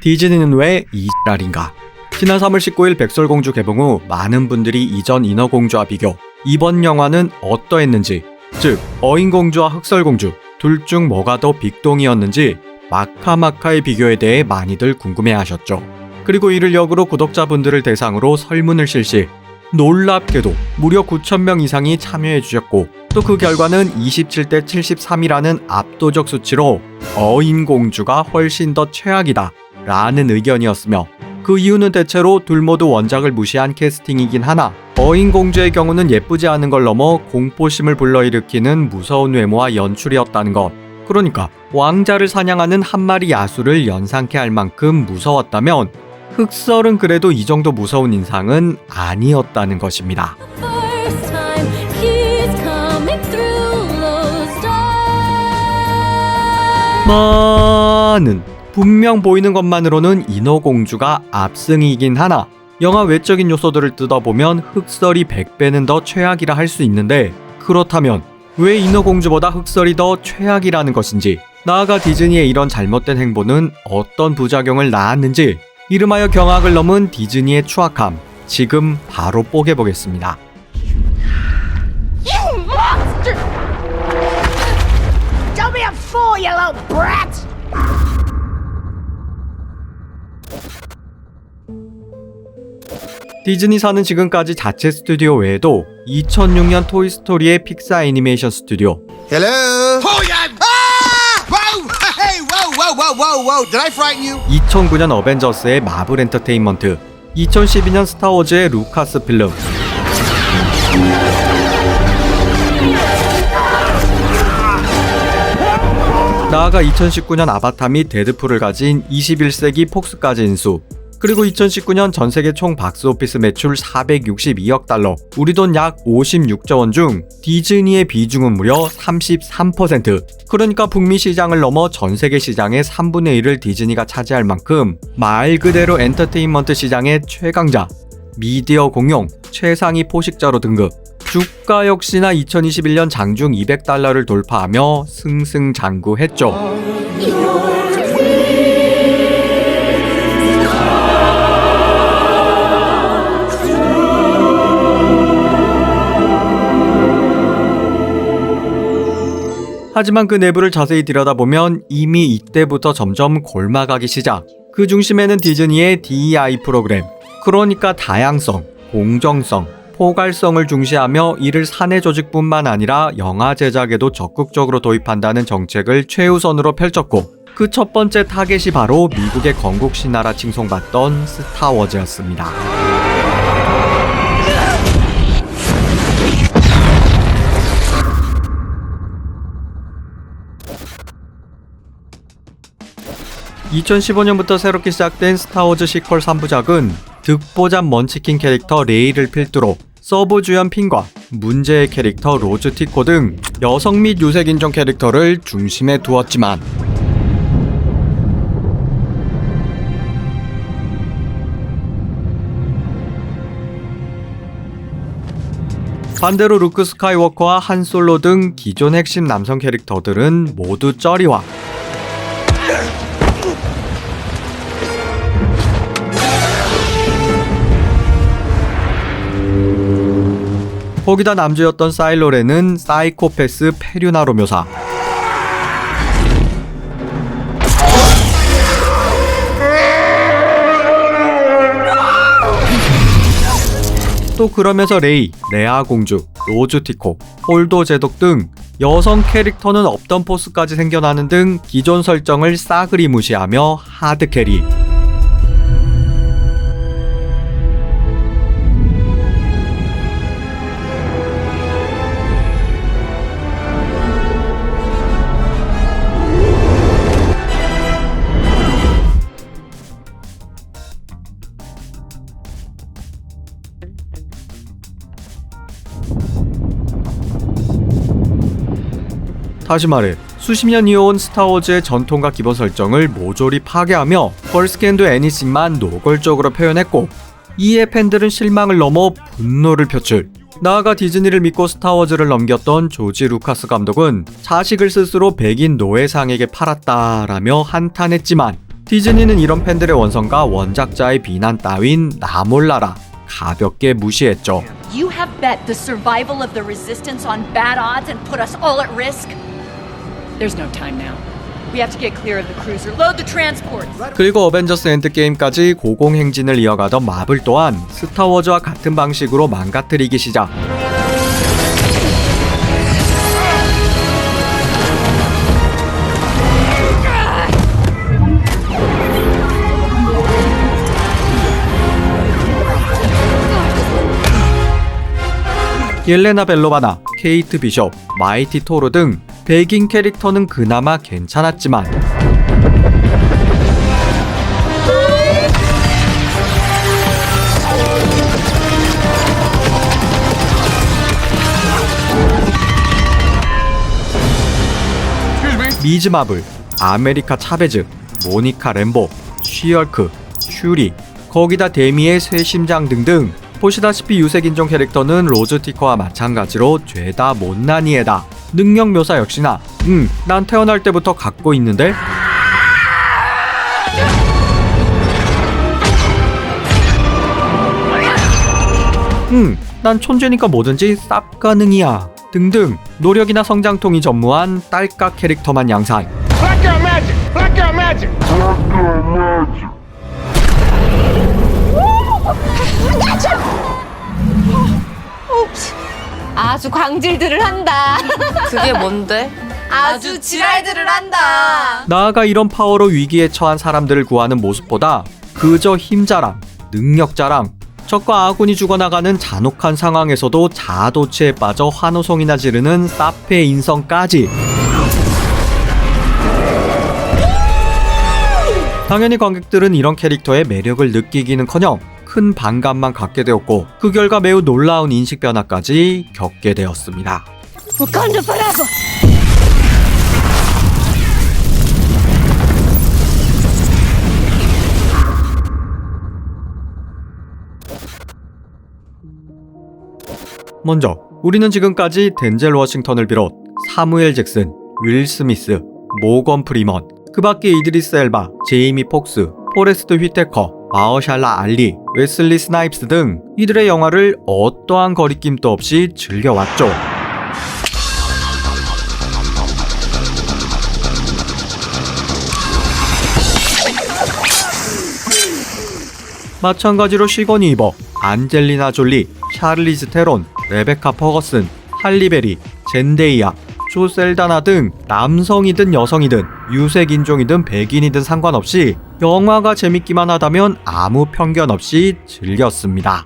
디즈니는 왜 이랄인가? 지난 3월 19일 백설공주 개봉 후 많은 분들이 이전 인어공주와 비교, 이번 영화는 어떠했는지, 즉 어인공주와 흑설공주 둘 중 뭐가 더 빅동이었는지 마카마카의 비교에 대해 많이들 궁금해하셨죠. 그리고 이를 역으로 구독자분들을 대상으로 설문을 실시. 놀랍게도 무려 9,000명 이상이 참여해 주셨고 또 그 결과는 27대 73이라는 압도적 수치로 어인공주가 훨씬 더 최악이다 라는 의견이었으며 그 이유는 대체로 둘 모두 원작을 무시한 캐스팅이긴 하나 어인 공주의 경우는 예쁘지 않은 걸 넘어 공포심을 불러일으키는 무서운 외모와 연출이었다는 것 그러니까 왕자를 사냥하는 한 마리 야수를 연상케 할 만큼 무서웠다면 흑설은 그래도 이 정도 무서운 인상은 아니었다는 것입니다. 많은 분명 보이는 것만으로는 인어공주가 압승이긴 하나 영화 외적인 요소들을 뜯어보면 흑설이 100배는 더 최악이라 할 수 있는데 그렇다면 왜 인어공주보다 흑설이 더 최악이라는 것인지 나아가 디즈니의 이런 잘못된 행보는 어떤 부작용을 낳았는지 이름하여 경악을 넘은 디즈니의 추악함 지금 바로 뽀개보겠습니다. 디즈니사는 지금까지 자체 스튜디오 외에도 2006년 토이스토리의 픽사 애니메이션 스튜디오, Hello? Oh, yeah! Ah! Whoa! Hey, whoa, whoa, whoa, whoa, whoa! Did I frighten you? 2009년 어벤져스의 마블 엔터테인먼트, 2012년 스타워즈의 루카스 필름, 나아가 2019년 아바타 및 데드풀을 가진 21세기 폭스까지 인수, 그리고 2019년 전 세계 총 박스오피스 매출 462억 달러, 우리 돈 약 56조 원 중 디즈니의 비중은 무려 33%. 그러니까 북미 시장을 넘어 전 세계 시장의 3분의 1을 디즈니가 차지할 만큼 말 그대로 엔터테인먼트 시장의 최강자, 미디어 공용, 최상위 포식자로 등급. 주가 역시나 2021년 장중 200달러를 돌파하며 승승장구했죠. 하지만 그 내부를 자세히 들여다보면 이미 이때부터 점점 골마가기 시작. 그 중심에는 디즈니의 DEI 프로그램. 그러니까 다양성, 공정성, 포괄성을 중시하며 이를 사내 조직뿐만 아니라 영화 제작에도 적극적으로 도입한다는 정책을 최우선으로 펼쳤고 그 첫 번째 타겟이 바로 미국의 건국 신화라 칭송받던 스타워즈였습니다. (2015년부터) 새롭게 시작된 스타워즈 시퀄 3부작은 득보잡 먼치킨 캐릭터 레이를 필두로 서브 주연 핀과 문제의 캐릭터 로즈 티코 등 여성 및 유색 인종 캐릭터를 중심에 두었지만 반대로 루크 스카이워커와 한 솔로 등 기존 핵심 남성 캐릭터들은 모두 쩌리와 거기다 남주였던 사일로렌은 사이코패스 페류나로 묘사. 또 그러면서 레이, 레아 공주, 로즈 티코, 홀도 제독 등 여성 캐릭터는 없던 포스까지 생겨나는 등 기존 설정을 싸그리 무시하며 하드 캐리. 다시 말해 수십 년 이어온 스타워즈의 전통과 기본 설정을 모조리 파괴하며 벌스캔드 애니싱만 노골적으로 표현했고 이에 팬들은 실망을 넘어 분노를 표출 나아가 디즈니를 믿고 스타워즈를 넘겼던 조지 루카스 감독은 자식을 스스로 백인 노예상에게 팔았다라며 한탄했지만 디즈니는 이런 팬들의 원성과 원작자의 비난 따윈 나 몰라라 가볍게 무시했죠. You have bet the survival of the resistance on bad odds and put us all at risk? There's no time now. We have to get clear of the cruiser. Load the transports. 그리고 어벤져스 엔드게임까지 고공행진을 이어가던 마블 또한 스타워즈와 같은 방식으로 망가뜨리기 시작. 옐레나 벨로바나, 케이트 비숍, 마이티 토르 등 백인 캐릭터는 그나마 괜찮았지만 미즈 마블, 아메리카 차베즈, 모니카 램보, 쉬얼크, 슈리, 거기다 데미의 쇠심장 등등 보시다시피 유색인종 캐릭터는 로즈티커와 마찬가지로 죄다 못난이에다. 능력 묘사 역시나. 음, 난 태어날 때부터 갖고 있는데. 음, 난 천재니까 뭐든지 쌉 가능이야. 등등. 노력이나 성장통이 전무한 딸깍 캐릭터만 양산 Black girl magic! Black girl magic! 아주 광질들을 한다. 그게 뭔데? 아주 지랄들을 한다. 나아가 이런 파워로 위기에 처한 사람들을 구하는 모습보다 그저 힘자랑, 능력자랑, 적과 아군이 죽어나가는 잔혹한 상황에서도 자아도취에 빠져 환호성이나 지르는 사페의 인성까지 당연히 관객들은 이런 캐릭터의 매력을 느끼기는커녕 큰 반감만 갖게 되었고 그 결과 매우 놀라운 인식 변화까지 겪게 되었습니다. 먼저 우리는 지금까지 덴젤 워싱턴을 비롯 사무엘 잭슨, 윌 스미스, 모건 프리먼, 그 밖에 이드리스 엘바, 제이미 폭스, 포레스트 휘테커, 마어샬라 알리, 웨슬리 스나이프스 등 이들의 영화를 어떠한 거리낌도 없이 즐겨왔죠. 마찬가지로 시거니 이버, 안젤리나 졸리, 샤를리즈 테론, 레베카 퍼거슨, 할리베리, 젠데이아, 조셀다나 등 남성이든 여성이든 유색인종이든 백인이든 상관없이 영화가 재밌기만 하다면 아무 편견 없이 즐겼습니다.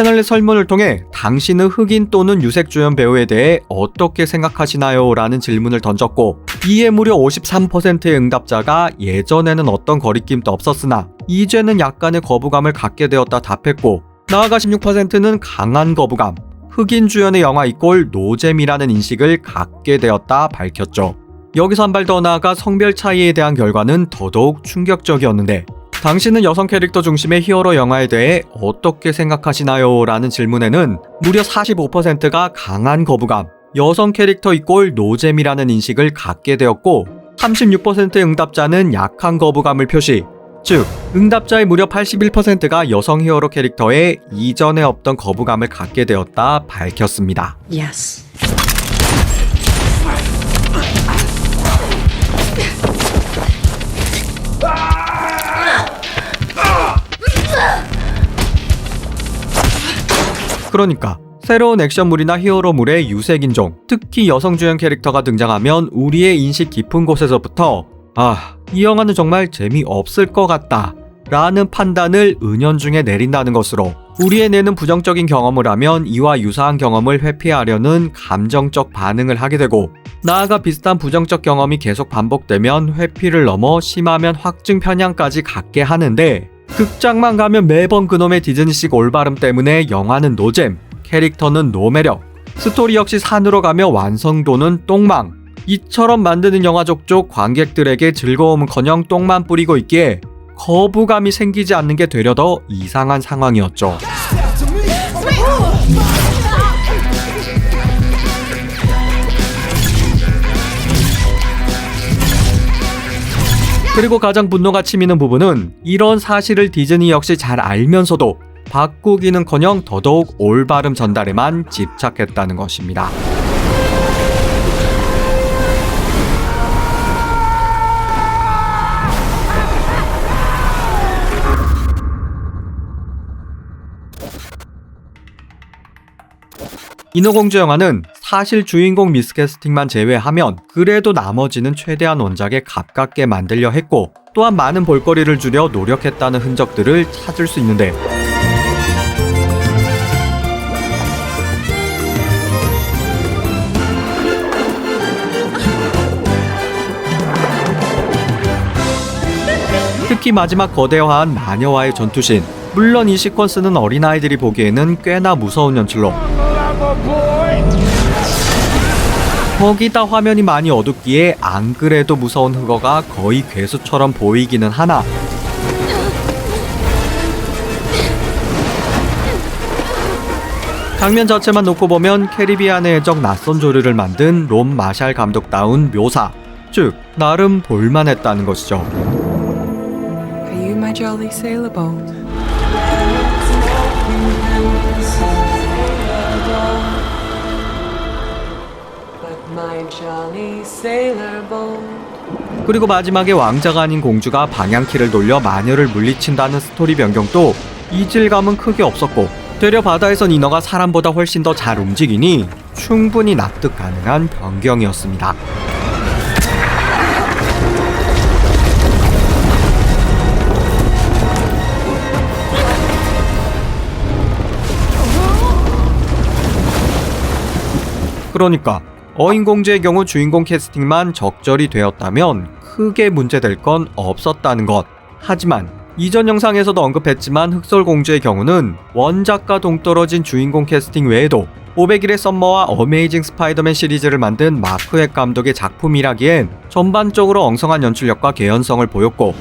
채널의 설문을 통해 당신은 흑인 또는 유색조연 배우에 대해 어떻게 생각하시나요? 라는 질문을 던졌고 이에 무려 53%의 응답자가 예전에는 어떤 거리낌도 없었으나 이제는 약간의 거부감을 갖게 되었다 답했고 나아가 16%는 강한 거부감 흑인 주연의 영화 이꼴 노잼이라는 인식을 갖게 되었다 밝혔죠. 여기서 한 발 더 나아가 성별 차이에 대한 결과는 더더욱 충격적이었는데 당신은 여성 캐릭터 중심의 히어로 영화에 대해 어떻게 생각하시나요? 라는 질문에는 무려 45%가 강한 거부감, 여성 캐릭터 이꼴 노잼이라는 인식을 갖게 되었고 36%의 응답자는 약한 거부감을 표시, 즉 응답자의 무려 81%가 여성 히어로 캐릭터에 이전에 없던 거부감을 갖게 되었다 밝혔습니다. Yes. 그러니까 새로운 액션물이나 히어로물의 유색인종, 특히 여성 주연 캐릭터가 등장하면 우리의 인식 깊은 곳에서부터 아, 이 영화는 정말 재미없을 것 같다. 라는 판단을 은연중에 내린다는 것으로 우리의 뇌는 부정적인 경험을 하면 이와 유사한 경험을 회피하려는 감정적 반응을 하게 되고 나아가 비슷한 부정적 경험이 계속 반복되면 회피를 넘어 심하면 확증 편향까지 갖게 하는데 극장만 가면 매번 그놈의 디즈니식 올바름 때문에 영화는 노잼, 캐릭터는 노매력, 스토리 역시 산으로 가며 완성도는 똥망. 이처럼 만드는 영화 족족 관객들에게 즐거움은커녕 똥만 뿌리고 있기에 거부감이 생기지 않는 게 되려 더 이상한 상황이었죠. 그리고 가장 분노가 치미는 부분은 이런 사실을 디즈니 역시 잘 알면서도 바꾸기는커녕 더더욱 올바름 전달에만 집착했다는 것입니다. 인어공주 영화는 사실 주인공 미스캐스팅만 제외하면 그래도 나머지는 최대한 원작에 가깝게 만들려 했고 또한 많은 볼거리를 줄여 노력했다는 흔적들을 찾을 수 있는데. 특히 마지막 거대화한 마녀와의 전투신. 물론 이 시퀀스는 어린아이들이 보기에는 꽤나 무서운 연출로 거기다 화면이 많이 어둡기에 안 그래도 무서운 흑어가 거의 괴수처럼 보이기는 하나 장면 자체만 놓고 보면 캐리비안의 해적 낯선 조류를 만든 롬 마샬 감독다운 묘사 즉 나름 볼만했다는 것이죠. 그리고 마지막에 왕자가 아닌 공주가 방향키를 돌려 마녀를 물리친다는 스토리 변경도 이질감은 크게 없었고 되려 바다에선 인어가 사람보다 훨씬 더 잘 움직이니 충분히 납득 가능한 변경이었습니다. 그러니까 어인공주의 경우 주인공 캐스팅만 적절히 되었다면 크게 문제될 건 없었다는 것. 하지만 이전 영상에서도 언급했지만 흑설공주의 경우는 원작과 동떨어진 주인공 캐스팅 외에도 500일의 썸머와 어메이징 스파이더맨 시리즈를 만든 마크 헥 감독의 작품이라기엔 전반적으로 엉성한 연출력과 개연성을 보였고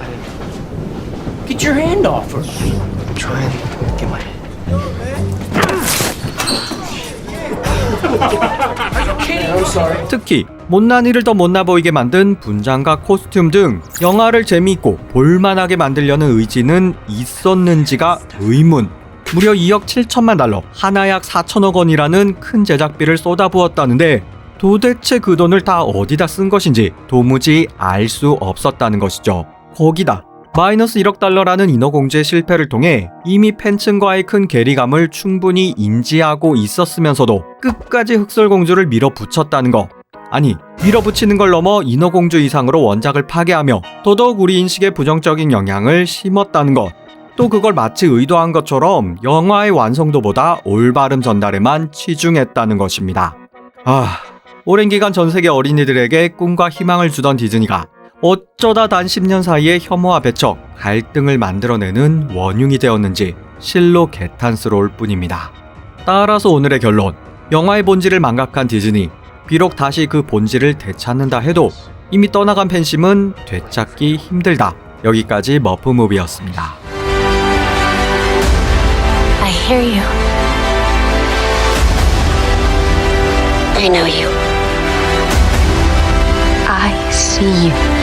특히 못난 이를 더 못나 보이게 만든 분장과 코스튬 등 영화를 재미있고 볼만하게 만들려는 의지는 있었는지가 의문. 무려 2억 7천만 달러, 하나 약 4천억 원이라는 큰 제작비를 쏟아부었다는데 도대체 그 돈을 다 어디다 쓴 것인지 도무지 알 수 없었다는 것이죠. 거기다 마이너스 1억 달러라는 인어공주의 실패를 통해 이미 팬층과의 큰 괴리감을 충분히 인지하고 있었으면서도 끝까지 흑설공주를 밀어붙였다는 것. 아니, 밀어붙이는 걸 넘어 인어공주 이상으로 원작을 파괴하며 더더욱 우리 인식에 부정적인 영향을 심었다는 것. 또 그걸 마치 의도한 것처럼 영화의 완성도보다 올바른 전달에만 치중했다는 것입니다. 아, 오랜 기간 전 세계 어린이들에게 꿈과 희망을 주던 디즈니가 어쩌다 단 10년 사이에 혐오와 배척, 갈등을 만들어내는 원흉이 되었는지 실로 개탄스러울 뿐입니다. 따라서 오늘의 결론. 영화의 본질을 망각한 디즈니. 비록 다시 그 본질을 되찾는다 해도 이미 떠나간 팬심은 되찾기 힘들다. 여기까지 머프무비였습니다. I hear you. I know you. I see you.